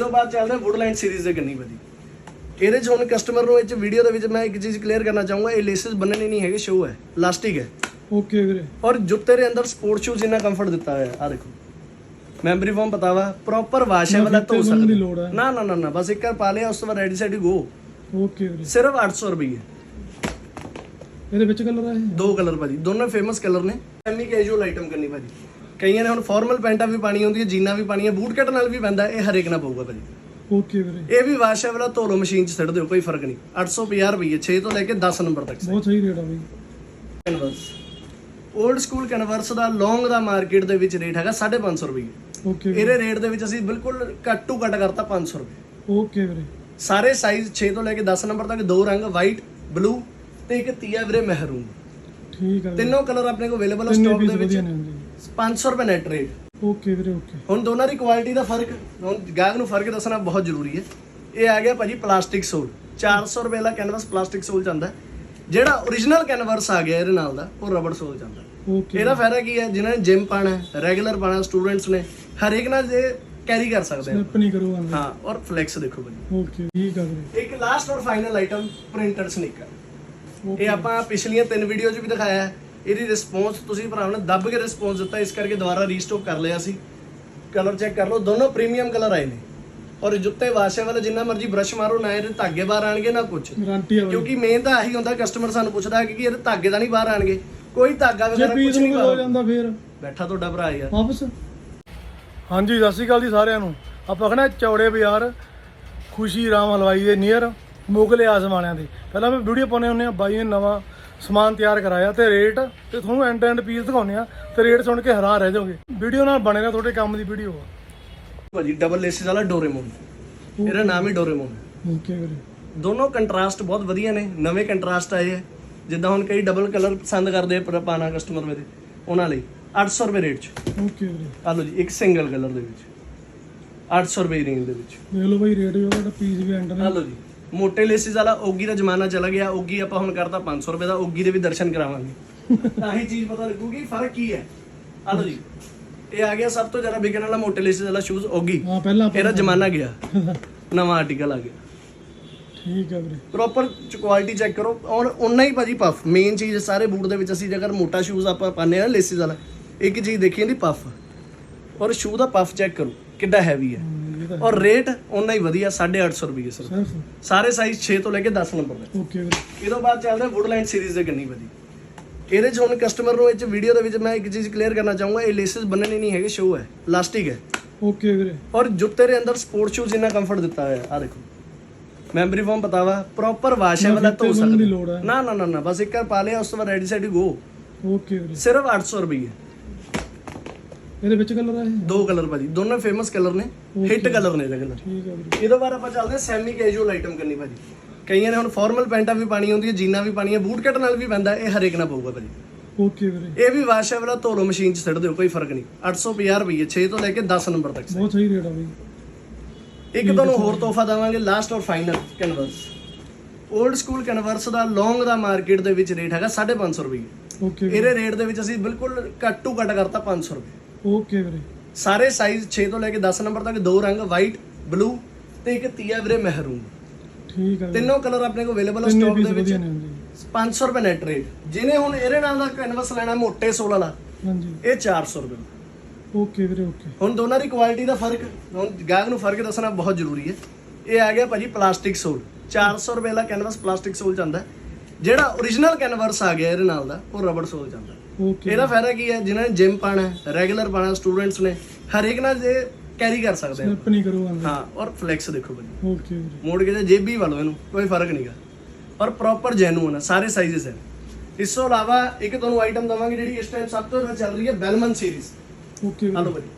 ਤੋਂ ਬਾਅਦ ਚੱਲਦਾ ਵੁੱਡਲੈਂਡ ਸੀਰੀਜ਼ ਦੇ ਕੰਨੀ ਵਧੀ ਇਹਦੇ 'ਚ ਹੁਣ ਕਸਟਮਰ ਨੂੰ ਇਹ 'ਚ ਵੀਡੀਓ ਦੇ ਵਿੱਚ ਮੈਂ ਇੱਕ ਚੀਜ਼ ਕਲੀਅਰ ਕਰਨਾ ਚਾਹੂੰਗਾ ਇਹ ਲੇਸਸ ਬੰਨਣੇ ਨਹੀਂ ਹੈਗੇ ਸ਼ੋ ਹੈ ਲਾਸਟਿਕ ਹੈ। ਓਕੇ ਵੀਰੇ। ਔਰ ਜੁੱਤੇ ਦੇ ਅੰਦਰ ਸਪੋਰਟ ਸ਼ੂਜ਼ ਇੰਨਾ ਕੰਫਰਟ ਦਿੱਤਾ ਹੋਇਆ ਆ ਦੇਖੋ। ਮੈਮਰੀ ਫੋਮ ਪਤਾਵਾ ਪ੍ਰੋਪਰ ਵਾਸ਼ ਹੈ ਵਾਲਾ ਧੋ ਸਕਦੇ। ਨਾ ਨਾ ਨਾ ਨਾ ਬਸ ਇੱਕ ਵਾਰ ਪਾ ਲਿਆ ਉਸ ਤੋਂ ਬਾਅਦ ਰੈਡੀ ਸਾਈਡ ਗੋ ਓਕੇ ਵੀਰੇ। ਸਿਰਫ 800 ਰੁਪਏ। ਇਹਦੇ ਵਿੱਚ ਕਲਰ ਆ ਇਹ? ਦੋ ਕਲਰ ਭਾਜੀ ਦੋਨੋਂ ਫੇਮਸ ਕਲਰ ਨੇ। ਸੈਮੀ ਕੈਜੂਅਲ ਆਈਟਮ ਕਰਨੀ ਭਾਜੀ? ਕਈਆਂ ਨੇ ਹੁਣ ਫਾਰਮਲ ਪੈਂਟਾਂ ਵੀ ਪਾਣੀ ਹੁੰਦੀ ਹੈ ਜੀਨਾਂ ਵੀ ਪਾਣੀਆਂ ਬੂਟ ਕੱਟ ਨਾਲ ਵੀ ਪੈਂਦਾ ਇਹ ਹਰੇਕ ਨਾਲ ਪਊਗਾ ਭਾਜੀ। ਓਕੇ ਵੀਰੇ। ਇਹ ਵੀ ਵਾਸ਼ ਹੈ ਵਾਲਾ ਧੋ ਲਓ ਮਸ਼ੀਨ 'ਚ ਸਿੱਟ ਦਿਓ ਕੋਈ ਫ਼ਰਕ ਨਹੀਂ। 850 ਰੁਪਏ 6 ਤੋਂ ਲੈ ਕੇ 10 ਨੰਬਰ ਤੱਕ ਬਹੁਤ ਸਹੀ ਰੇਟ ਆ ਬਈ। ਕਨਵਰਸ 올ਡ ਸਕੂਲ ਕਨਵਰਸ ਦਾ ਲੌਂਗ ਦਾ ਮਾਰਕੀਟ ਦੇ ਵਿੱਚ ਰੇਟ ਹੈਗਾ 550 ਰੁਪਏ ਓਕੇ ਇਹਦੇ ਰੇਟ ਦੇ ਵਿੱਚ ਅਸੀਂ ਬਿਲਕੁਲ ਕੱਟ ਟੂ ਕੱਟ ਕਰਤਾ 500 ਰੁਪਏ ਓਕੇ ਵੀਰੇ। ਸਾਰੇ ਸਾਈਜ਼ 6 ਤੋਂ ਲੈ ਕੇ 10 ਨੰਬਰ ਤੱਕ ਦੋ ਰੰਗ ਵਾਈਟ ਬਲੂ ਤੇ ਇੱਕ ਤੀਆ ਵੀਰੇ ਮਹਿਰੂਨ। ਠੀਕ ਆ ਤਿੰਨੋਂ ਕਲਰ ਆਪਣੇ ਕੋਲ ਅਵੇਲੇਬਲ ਹੈ ਤਿੰਨੇ ਸਟਾਕ ਦੇ ਵਿੱਚ। ਵਧੀਆ ਨੇ ਹਾਂਜੀ 500 ਰੁਪਏ ਨੈਟ ਰੇਟ ਓਕੇ ਵੀਰੇ ਓਕੇ। ਹੁਣ ਦੋਨਾਂ ਦੀ ਕੁਆਲਿਟੀ ਦਾ ਫ਼ਰਕ ਹੁਣ ਗਾਹਕ ਨੂੰ ਫ਼ਰਕ ਦੱਸਣਾ ਬਹੁਤ ਜ਼ਰੂਰੀ ਹੈ। ਇਹ ਆ ਗਿਆ ਭਾਜੀ ਪਲਾਸਟਿਕ ਸੋਲ 400 ਰੁਪਏ ਦਾ ਕੈਨਵਸ ਪਲਾਸਟਿਕ ਸੋਲ ਜਾਂਦਾ ਹੈ। ਜਿਹੜਾ origignal ਕੈਨਵਸ ਆ ਗਿਆ ਇਹਦੇ ਨਾਲ ਦਾ ਉਹ ਰਬੜ ਸੋਲ ਜਾਂਦਾ ਹੈ। ਓਕੇ। ਇਹਦਾ ਫਾਇਦਾ ਕੀ ਹੈ? ਜਿਨ੍ਹਾਂ ਨੇ ਜਿਮ ਪਾਣਾ ਹੈ ਰੈਗੂਲਰ ਪਾਣਾ ਸਟੂਡੈਂਟਸ ਨੇ ਹਰੇਕ ਨਾਲ ਇਹ ਕੈਰੀ ਕਰ ਸਕਦੇ ਆ। ਸਲਿੱਪ ਨਹੀਂ ਕਰੂਗਾ। ਹਾਂ ਔਰ ਫਲੈਕਸ ਦੇਖੋ ਭਾਜੀ। ਓਕੇ ਠੀਕ ਆ ਵੀਰੇ। ਇੱਕ ਲਾਸਟ ਔਰ ਫਾਈਨਲ ਆਈਟਮ ਪ੍ਰਿੰਟਡ ਸਨੀਕਰ ਇਹ ਆਪਾਂ ਪਿਛਲੀਆਂ ਤਿੰਨ ਵੀਡੀਓ 'ਚ ਵੀ ਦਿਖਾਇਆ ਹੈ। ਇਹਦੀ ਰਿਸਪੌਂਸ ਤੁਸੀਂ ਭਰਾਵਾਂ ਨੇ ਦੱਬ ਕੇ ਰਿਸਪੌਂਸ ਦਿੱਤਾ ਇਸ ਕਰਕੇ ਦੁਬਾਰਾ ਰੀਸਟਾਕ ਕਰ ਲਿਆ ਸੀ। ਕਲਰ ਚੈੱਕ ਕਰ ਲਓ ਦੋਨੋਂ ਪ੍ਰੀਮੀਅਮ ਕਲਰ ਆਏ ਨੇ। ਔਰ ਜੁੱਤੇ ਵਾਸ਼ੇ ਵਾਲੇ ਜਿੰਨਾ ਮਰਜ਼ੀ ਬ੍ਰਸ਼ ਮਾਰੋ ਨਾ ਇਹਦੇ ਧਾਗੇ ਬਾਹਰ ਆਣਗੇ ਨਾ ਕੁਝ ਕਿਉਂਕਿ ਮੇਨ ਤਾਂ ਆਹੀ ਹੁੰਦਾ ਕਸਟਮਰ ਸਾਨੂੰ ਪੁੱਛਦਾ ਕਿ ਇਹਦੇ ਧਾਗੇ ਤਾਂ ਨਹੀਂ ਬਾਹਰ ਆਣਗੇ। ਕੋਈ ਧਾਗਾ ਵਗੈਰਾ ਕੁਝ ਨਹੀਂ ਹੋ ਜਾਂਦਾ ਫੇਰ। ਬੈਠਾ ਤੁਹਾਡਾ ਭਰਾ ਯਾਰ। ਵਾਪਸ। ਹਾਂਜੀ ਸਤਿ ਸ਼੍ਰੀ ਅਕਾਲ ਜੀ ਸਾਰਿਆਂ ਨੂੰ। ਆਪਾਂ ਖਣਾ ਚੌੜੇ ਬਾਜ਼ਾਰ ਖੁਸ਼ੀ ਰਾਮ ਹਲਵਾਈ ਦੇ ਨੀਅਰ ਮੁਗਲੇ ਆਜ਼ਮ ਵਾਲਿਆਂ ਦੇ। ਪਹਿਲਾਂ ਮੈਂ ਵੀਡੀਓ ਪਾਉਣੇ ਹੁੰਦੇ ਆ ਬਾਈ ਨੇ ਨਵਾਂ ਸਮਾਨ ਤਿਆਰ ਕਰਾਇਆ ਤੇ ਰੇਟ ਤੇ ਤੁਹਾਨੂੰ ਐਂਡ ਐਂਡ ਪੀਸ ਦਿਖਾਉਂਦੇ ਆ ਤੇ ਰੇਟ ਸੁਣ ਕੇ ਹੈਰਾਨ ਰਹਿ ਜਾਓਗੇ। ਵੀਡੀਓ ਨਾਲ ਬਣੇ ਨਾ ਤੁਹਾਡੇ ਕੰਮ ਦੀ ਵੀਡੀਓ ਆ। ਭਾਜੀ ਡਬਲ ਲੇਸਿਸ ਵਾਲਾ ਡੋਰੇਮੋਨ ਇਹਦਾ ਨਾਮ ਹੀ ਡੋਰੇਮੋਨ ਓਕੇ ਵੀਰੇ ਦੋਨੋਂ ਕੰਟਰਾਸਟ ਬਹੁਤ ਵਧੀਆ ਨੇ ਨਵੇਂ ਕੰਟਰਾਸਟ ਆਏ ਹੈ ਜਿੱਦਾਂ ਹੁਣ ਕਈ ਡਬਲ ਕਲਰ ਪਸੰਦ ਕਰਦੇ ਆ ਪਰ ਪਾਣਾ ਕਸਟਮਰ ਮੇਰੇ ਉਹਨਾਂ ਲਈ। 800 ਰੁਪਏ ਰੇਟ 'ਚ। ਓਕੇ ਵੀਰੇ ਆ ਲਓ ਜੀ ਇੱਕ ਸਿੰਗਲ ਕਲਰ ਦੇ ਵਿੱਚ। 800 ਰੁਪਏ ਰੇਂਜ ਦੇ ਵਿੱਚ। ਦੇਖ ਲਓ ਬਾਈ ਰੇਟ ਵੀ ਉਹਦਾ ਪੀਸ ਵੀ ਐਂਡ ਆ ਲਓ ਜੀ। ਮੋਟੇ ਲੇਸਿਸ ਵਾਲਾ ਓਗੀ ਦਾ ਜ਼ਮਾਨਾ ਚਲਾ ਗਿਆ ਓਗੀ ਆਪਾਂ ਹੁਣ ਕਰਤਾ 500 ਰੁਪਏ ਦਾ ਓਗੀ ਦੇ ਵੀ ਦਰਸ਼ਨ ਕਰਾਵਾਂਗੇ। ਤਾਂ ਹੀ ਚੀਜ਼ ਪਤਾ ਲੱਗੂਗੀ ਫ਼ਰਕ ਕੀ ਹੈ? ਆ ਲਓ ਜੀ। ਇਹ ਆ ਗਿਆ ਸਭ ਤੋਂ ਜ਼ਿਆਦਾ ਵਿਕਣ ਵਾਲਾ ਮੋਟੇ ਲੇਸਿਸ ਵਾਲਾ ਸ਼ੂਜ਼ ਓਗੀ। ਹਾਂ ਪਹਿਲਾਂ ਆਪਾਂ ਇਹਦਾ ਜ਼ਮਾਨਾ ਗਿਆ ਨਵਾਂ ਆਰਟੀਕਲ ਆ ਗਿਆ। ਠੀਕ ਆ ਵੀਰੇ। ਪ੍ਰੋਪਰ ਕੁਆਲਿਟੀ ਚੈੱਕ ਕਰੋ। ਔਰ ਉਨਾ ਹੀ ਭਾਜੀ ਪਫ ਮੇਨ ਚੀਜ਼ ਸਾਰੇ ਬੂਟ ਦੇ ਵਿੱਚ ਅਸੀਂ ਜੇਕਰ ਮੋਟਾ ਸ਼ੂਜ਼ ਆਪਾਂ ਪਾਉਂਦੇ ਆ ਨਾ ਲੇਸਿਸ ਵਾਲਾ ਇੱਕ ਚੀਜ਼ ਦੇਖੀ ਇਹਦੀ ਪਫ ਔਰ ਸ਼ੂ ਦਾ ਪਫ ਚੈੱਕ ਕਰੋ ਕਿੱਡਾ ਹੈਵੀ ਹੈ। ਔਰ ਰੇਟ ਉਨਾ ਹੀ ਵਧੀਆ 850 ਰੁਪਏ ਸਰ। ਸਾਰੇ ਸਾਈਜ਼ 6 ਤੋਂ ਲੈ ਕੇ 10 ਨੰਬਰ ਤੱਕ ਓਕੇ ਵੀਰੇ। ਇਹ ਤੋਂ ਬਾਅਦ ਚੱਲਦਾ ਵੁੱਡਲੈਂਡ ਸੀਰੀਜ਼ ਦੇ ਕੰਨੀ ਵਧੀ। ਇਹਦੇ 'ਚ ਹੁਣ ਕਸਟਮਰ ਨੂੰ ਇਹ 'ਚ ਵੀਡੀਓ ਦੇ ਵਿੱਚ ਮੈਂ ਇੱਕ ਚੀਜ਼ ਕਲੀਅਰ ਕਰਨਾ ਚਾਹੂੰਗਾ ਇਹ ਲੇਸਿਸ ਬੰਨਣੇ ਨਹੀਂ ਹੈਗੇ ਸ਼ੋ ਹੈ। ਲਾਸਟਿਕ ਹੈ। ਓਕੇ ਵੀਰੇ। ਔਰ ਜੁੱਤੇ ਦੇ ਅੰਦਰ ਸਪੋਰਟ ਸ਼ੂਜ਼ ਇੰਨਾ ਕੰਫਰਟ ਦਿੱਤਾ ਹੋਇਆ ਆ ਦੇਖੋ। ਮੈਮਰੀ ਫੋਮ ਪਤਾਵਾ ਪ੍ਰੋਪਰ ਵਾਸ਼ ਹੈ ਵਾਲਾ ਧੋ ਦੀ ਸਕਦੇ। ਨਾ ਨਾ ਨਾ ਨਾ ਬਸ ਇੱਕ ਵਾਰ ਪਾ ਲਿਆ ਉਸ ਤੋਂ ਬਾਅਦ ਰੈਡੀ ਸਾਈਡ ਗੋ ਓਕੇ ਵੀਰੇ। ਸਿਰਫ 800 ਰੁਪਏ ਇਹਦੇ ਵਿੱਚ ਕਲਰ ਆ ਇਹ? ਦੋ ਕਲਰ ਭਾਜੀ ਦੋਨੋਂ ਫੇਮਸ ਕਲਰ ਨੇ ਹਿੱਟ ਕਲਰ ਨੇ ਇਹਦੇ ਕਲਰ ਠੀਕ ਆ ਵੀਰੇ। ਇਹਦੇ ਬਾਅਦ ਆਪਾਂ ਚੱਲਦੇ ਸੈਮੀ ਕੈਜੂਅਲ ਆਈਟਮ ਕਰਨੀ ਭਾਜੀ। ਕਈਆਂ ਨੇ ਹੁਣ ਫਾਰਮਲ ਪੈਂਟਾਂ ਵੀ ਪਾਣੀ ਹੁੰਦੀ ਹੈ ਜੀਨਾਂ ਵੀ ਪਾਣੀਆਂ ਬੂਟ ਕੱਟ ਨਾਲ ਵੀ ਪੈਂਦਾ ਇਹ ਹਰੇਕ ਨਾਲ ਪਊਗਾ ਭਾਜੀ। ਓਕੇ ਵੀਰੇ। ਇਹ ਵੀ ਵਾਸ਼ ਹੈ ਵਾਲਾ ਧੋ ਲਓ ਮਸ਼ੀਨ 'ਚ ਸਿੱਟ ਦਿਓ ਕੋਈ ਫ਼ਰਕ ਨਹੀਂ। 850 ਰੁਪਏ 6 ਤੋਂ ਲੈ ਕੇ 10 ਨੰਬਰ ਤੱਕ ਬਹੁਤ ਸਹੀ ਰੇਟ ਆ ਬਈ। ਇੱਕ ਤੁਹਾਨੂੰ ਹੋਰ ਤੋਹਫਾ ਦਵਾਂਗੇ ਲਾਸਟ ਔਰ final Converse old school Converse ਦਾ ਲੌਂਗ ਦਾ ਮਾਰਕੀਟ ਦੇ ਵਿੱਚ ਰੇਟ ਹੈਗਾ 550 ਰੁਪਏ ਓਕੇ ਇਹਦੇ ਰੇਟ ਦੇ ਵਿੱਚ ਅਸੀਂ ਬਿਲਕੁਲ ਕੱਟ ਟੂ ਕੱਟ ਕਰਤਾ 500 ਰੁਪਏ ਓਕੇ ਵੀਰੇ। ਸਾਰੇ ਸਾਈਜ਼ 6 ਤੋਂ ਲੈ ਕੇ 10 ਨੰਬਰ ਤੱਕ ਦੋ ਰੰਗ ਵਾਈਟ ਬਲੂ ਤੇ ਇੱਕ ਤੀਆ ਵੀਰੇ ਮਹਿਰੂਨ। ਠੀਕ ਵੀਰੇ। ਤਿੰਨੋਂ ਕਲਰ ਆਪਣੇ ਕੋਲ ਅਵੇਲੇਬਲ ਹੈ ਸਟਾਕ ਦੇ ਵਿੱਚ। ਵਧੀਆ ਨੇ ਹਾਂਜੀ 500 ਰੁਪਏ ਨੈਟ ਰੇਟ ਜਿਹਨੇ ਹੁਣ ਇਹਦੇ ਨਾਲ ਦਾ ਕੈਨਵਸ ਲੈਣਾ ਮੋਟੇ ਸੋਲ ਵਾਲਾ ਹਾਂਜੀ। ਇਹ 400 ਰੁਪਏ। ਓਕੇ ਵੀਰੇ ਓਕੇ ਹੁਣ ਦੋਨਾਂ ਦੀ ਕੁਆਲਿਟੀ ਦਾ ਫ਼ਰਕ ਹੁਣ ਗਾਹਕ ਨੂੰ ਫ਼ਰਕ ਦੱਸਣਾ ਬਹੁਤ ਜ਼ਰੂਰੀ ਹੈ। ਇਹ ਆ ਗਿਆ ਭਾਜੀ ਪਲਾਸਟਿਕ ਸੋਲ। 400 ਰੁਪਏ ਦਾ ਕੈਨਵਸ ਪਲਾਸਟਿਕ ਸੋਲ ਜਾਂਦਾ ਹੈ। ਜਿਹੜਾ origignal ਕੈਨਵਸ ਆ ਗਿਆ ਇਹਦੇ ਨਾਲ ਦਾ ਉਹ ਰਬੜ ਸੋਲ ਜਾਂਦਾ। ਓਕੇ ਇਹਦਾ ਫਾਇਦਾ ਕੀ ਹੈ? ਜਿਨ੍ਹਾਂ ਨੇ ਜਿਮ ਪਾਣਾ ਹੈ ਰੈਗੂਲਰ ਪਾਣਾ ਸਟੂਡੈਂਟਸ ਨੇ ਹਰੇਕ ਨਾਲ ਇਹ ਕੈਰੀ ਕਰ ਸਕਦੇ ਆ। ਸਲਿੱਪ ਨਹੀਂ ਕਰੂਗਾ ਹਾਂ ਔਰ ਫਲੈਕਸ ਦੇਖੋ ਭਾਜੀ। ਓਕੇ ਮੋੜ ਕੇ ਤੇ ਜੇਬੀ ਵਾਲੋ ਇਹਨੂੰ ਕੋਈ ਫ਼ਰਕ ਨਹੀਂਗਾ ਔਰ ਪ੍ਰੋਪਰ ਜੈਨੂਨ ਹੈ ਸਾਰੇ ਸਾਈਜ਼ਸ ਹੈ ਇਸ ਤੋਂ ਇਲਾਵਾ ਇੱਕ ਤੁਹਾਨੂੰ ਆਈਟਮ ਦਵਾਂਗੇ ਜਿਹੜੀ ਇਸ ਟਾਈਮ ਸਭ ਤੋਂ ਜ਼ਿਆਦਾ ਚੱਲ ਰਹੀ ਹੈ ਬੈਲਮਨ ਸੀਰੀਜ਼ ਓਕੇ ਹਲੋ ਭਾਜੀ।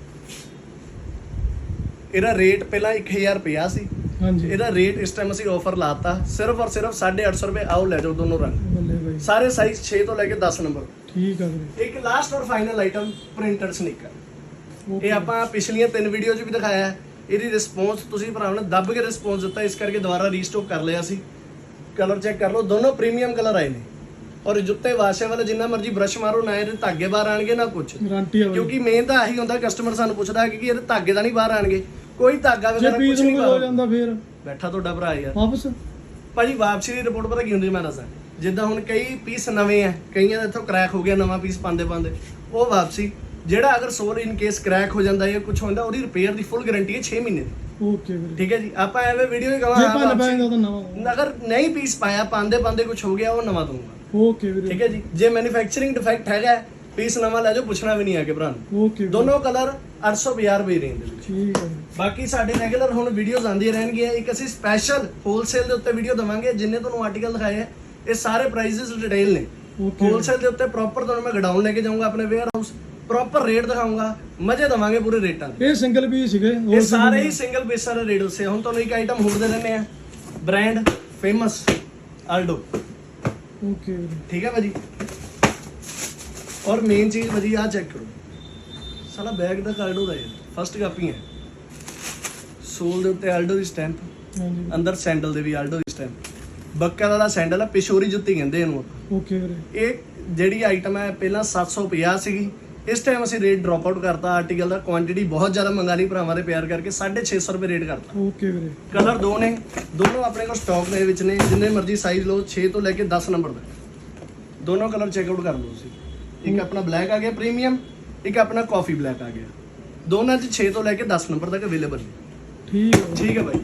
ਇਹਦਾ ਰੇਟ ਪਹਿਲਾਂ 1000 ਰੁਪਿਆ ਸੀ। ਹਾਂਜੀ। ਇਹਦਾ ਰੇਟ ਇਸ ਟਾਈਮ ਅਸੀਂ ਆਫਰ ਲਾਤਾ ਸਿਰਫ ਔਰ ਸਿਰਫ 850 ਰੁਪਏ ਆਓ ਲੈ ਜਾਓ ਦੋਨੋਂ ਰੰਗ। ਬੱਲੇ ਬਾਈ। ਸਾਰੇ ਸਾਈਜ਼ 6 ਤੋਂ ਲੈ ਕੇ 10 ਨੰਬਰ ਠੀਕ ਆ ਵੀਰੇ। ਇੱਕ ਲਾਸਟ ਔਰ ਫਾਈਨਲ ਆਈਟਮ ਪ੍ਰਿੰਟਡ ਸਨੀਕਰ ਇਹ ਆਪਾਂ ਪਿਛਲੀਆਂ ਤਿੰਨ ਵੀਡੀਓ 'ਚ ਵੀ ਦਿਖਾਇਆ ਹੈ। ਇਹਦੀ ਰਿਸਪੌਂਸ ਤੁਸੀਂ ਭਰਾਵਾਂ ਨੇ ਦੱਬ ਕੇ ਰਿਸਪੌਂਸ ਦਿੱਤਾ ਇਸ ਕਰਕੇ ਦੁਬਾਰਾ ਰੀਸਟਾਕ ਕਰ ਲਿਆ ਸੀ। ਕਲਰ ਚੈੱਕ ਕਰ ਲਓ ਦੋਨੋਂ ਪ੍ਰੀਮੀਅਮ ਕਲਰ ਆਏ ਨੇ। ਔਰ ਜੁੱਤੇ ਵਾਸ਼ੇ ਵਾਲੇ ਜਿੰਨਾ ਮਰਜ਼ੀ ਬ੍ਰਸ਼ ਮਾਰੋ ਨਾ ਇਹਦੇ ਧਾਗੇ ਬਾਹਰ ਆਣਗੇ ਨਾ ਕੁਝ ਗਾਰੰਟੀ ਆ ਬਾਈ। ਕਿਉਂਕਿ ਮੇਨ ਤਾਂ ਆਹੀ ਹੁੰਦਾ ਕਸਟਮਰ ਸਾਨੂੰ ਪੁੱਛਦਾ ਕਿ ਇਹਦੇ ਧਾਗੇ ਤਾਂ ਨਹੀਂ ਬਾਹਰ ਆਣਗੇ। ਕੋਈ ਧਾਗਾ ਜੇ ਵਗੈਰਾ ਪੀਸ ਕੁਝ ਨੂੰ ਨਹੀਂ ਹੋ ਜਾਂਦਾ ਫੇਰ। ਬੈਠਾ ਤੁਹਾਡਾ ਭਰਾ ਯਾਰ। ਵਾਪਸ। ਭਾਜੀ ਵਾਪਸੀ ਦੀ ਰਿਪੋਰਟ ਪਤਾ ਕੀ ਹੁੰਦੀ ਮੈਂ ਦੱਸਾਂ। ਜਿੱਦਾਂ ਹੁਣ ਕਈ ਪੀਸ ਨਵੇਂ ਆ ਕਈਆਂ ਦਾ ਇੱਥੋਂ ਕ੍ਰੈਕ ਹੋ ਗਿਆ ਨਵਾਂ ਪੀਸ ਪਾਉਂਦੇ ਪਾਉਂਦੇ। ਉਹ ਵਾਪਸੀ। ਜਿਹੜਾ ਅਗਰ ਸੋਲ ਇਨ ਕੇਸ ਕ੍ਰੈਕ ਹੋ ਜਾਂਦਾ ਜਾਂ ਕੁਝ ਹੁੰਦਾ ਉਹਦੀ ਰਿਪੇਅਰ ਦੀ ਫੁੱਲ ਗਾਰੰਟੀ ਹੈ 6 ਮਹੀਨੇ ਦੀ। ਓਕੇ ਵੀਰੇ ਠੀਕ ਹੈ ਜੀ? ਆਪਾਂ ਐਵੇਂ ਵੀਡੀਓ ਹੀ ਜੇ ਭੰਨ ਪੈਂਦਾ ਤਾਂ ਨਵਾਂ ਅਗਰ ਨਹੀਂ ਪੀਸ ਪਾਇਆ ਪਾਉਂਦੇ ਪਾਉਂਦੇ ਕੁਝ ਹੋ ਗਿਆ ਉਹ ਨਵਾਂ ਦਊਂਗਾ। ਓਕੇ ਵੀਰੇ। ਠੀਕ ਹੈ ਜੀ? ਜੇ ਮੈਨੂਫੈਕਚਰਿੰਗ ਡਿਫੈਕਟ ਹੈਗਾ ਪੀਸ ਨਵਾਂ ਲੈ ਜਾਓ ਪੁੱਛਣਾ ਵੀ ਨਹੀਂ ਆ ਕਿ ਭਰਾ ਨੂੰ। ਓਕੇ ਵੀਰੇ। ਦੋਨੋਂ ਕਲਰ 850 ਰੁਪਏ ਰੇਂਜ ਦੇ ਵਿੱਚ ਠੀਕ ਹੈ। ਬਾਕੀ ਸਾਡੇ ਰੈਗੂਲਰ ਹੁਣ ਵੀਡੀਓਜ਼ ਆਉਂਦੀਆਂ ਰਹਿਣਗੀਆਂ ਇੱਕ ਅਸੀਂ ਸਪੈਸ਼ਲ ਹੋਲਸੇਲ ਦੇ ਉੱਤੇ ਵੀਡੀਓ ਦਵਾਂਗੇ ਜਿੰਨੇ ਤੁਹਾਨੂੰ ਆਰਟੀਕਲ ਦਿਖਾਏ ਆ ਇਹ ਸਾਰੇ ਪ੍ਰਾਈਸਸ ਡਿਟੇਲ ਨੇ। ਹੋਲਸੇਲ ਦੇ ਉੱਤੇ ਪ੍ਰੋਪਰ ਤੁਹਾਨੂੰ ਮੈਂ ਗਡਾਊਨ ਲੈ ਕੇ ਜਾਊਂਗਾ ਆਪਣੇ ਵੇਅਰ ਹਾਊਸ ਪ੍ਰੋਪਰ ਰੇਟ ਦਿਖਾਊਂਗਾ ਮਜ਼ੇ ਦਵਾਂਗੇ ਪੂਰੇ ਰੇਟਾਂ ਦੇ। ਇਹ ਸਿੰਗਲ ਪੀਸ ਸੀਗੇ ਇਹ ਸਾਰੇ ਹੀ ਸਿੰਗਲ ਪੀਸ ਸਾਰੇ ਰੇਟ ਉਸੇ ਹੁਣ ਤੁਹਾਨੂੰ ਇੱਕ ਆਈਟਮ ਹੋਰ ਦੇ ਦਿੰਦੇ ਆ ਬ੍ਰਾਂਡ ਫੇਮਸ ਆਲਡੋ ਓਕੇ ਠੀਕ ਹੈ ਭਾਜੀ? ਔਰ ਮੇਨ ਚੀਜ਼ ਭਾਜੀ ਆ ਚੈੱਕ ਕਰੋ। ਸਾਲਾ ਬੈਗ ਦਾ ਆਲਡੋ ਦਾ ਹੈ ਫਸਟ ਕਾਪੀ ਹੈ। ਸੋਲ ਦੇ ਉੱਤੇ ਆਲਡੋ ਦੀ ਸਟੈਂਪ ਹਾਂਜੀ। ਅੰਦਰ ਸੈਂਡਲ ਦੇ ਵੀ ਆਲਡੋ ਦੀ ਸਟੈਂਪ ਬੱਕਲ ਵਾਲਾ ਸੈਂਡਲ ਆ ਪਿਸ਼ੋਰੀ ਜੁੱਤੀ ਕਹਿੰਦੇ ਇਹਨੂੰ। ਓਕੇ ਵੀਰੇ। ਇਹ ਜਿਹੜੀ ਆਈਟਮ ਹੈ ਪਹਿਲਾਂ 750 ਸੀਗੀ। ਇਸ ਟਾਈਮ ਅਸੀਂ ਰੇਟ ਡ੍ਰੌਪ ਆਊਟ ਕਰਤਾ। ਆਰਟੀਕਲ ਦਾ ਕੁਆਂਟੀਟੀ ਬਹੁਤ ਜ਼ਿਆਦਾ ਮੰਗਾ ਲਈ ਭਰਾਵਾਂ ਦੇ ਪਿਆਰ ਕਰਕੇ। 650 ਰੁਪਏ ਰੇਟ ਕਰਤਾ। ਓਕੇ ਵੀਰੇ। ਕਲਰ ਦੋ ਨੇ। ਦੋਨੋਂ ਆਪਣੇ ਕੋਲ ਸਟਾਕ ਦੇ ਵਿੱਚ ਨੇ। ਜਿੰਨੇ ਮਰਜ਼ੀ ਸਾਈਜ਼ ਲਓ 6 ਤੋਂ ਲੈ ਕੇ 10 ਨੰਬਰ ਤੱਕ। ਦੋਨੋਂ ਕਲਰ ਚੈੱਕ ਆਊਟ ਕਰ ਲਓ ਤੁਸੀਂ। ਇੱਕ ਆਪਣਾ ਬਲੈਕ ਆ ਗਿਆ ਪ੍ਰੀਮੀਅਮ ਇੱਕ ਆਪਣਾ ਕਾਫੀ ਬਲੈਕ ਆ ਗਿਆ। ਦੋਨਾਂ 'ਚ 6 ਤੋਂ ਲੈ ਕੇ 10 ਨੰਬਰ ਤੱਕ ਅਵੇਲੇਬਲ ਨੇ। ਠੀਕ ਹੈ ਠੀਕ ਹੈ ਭਾਈ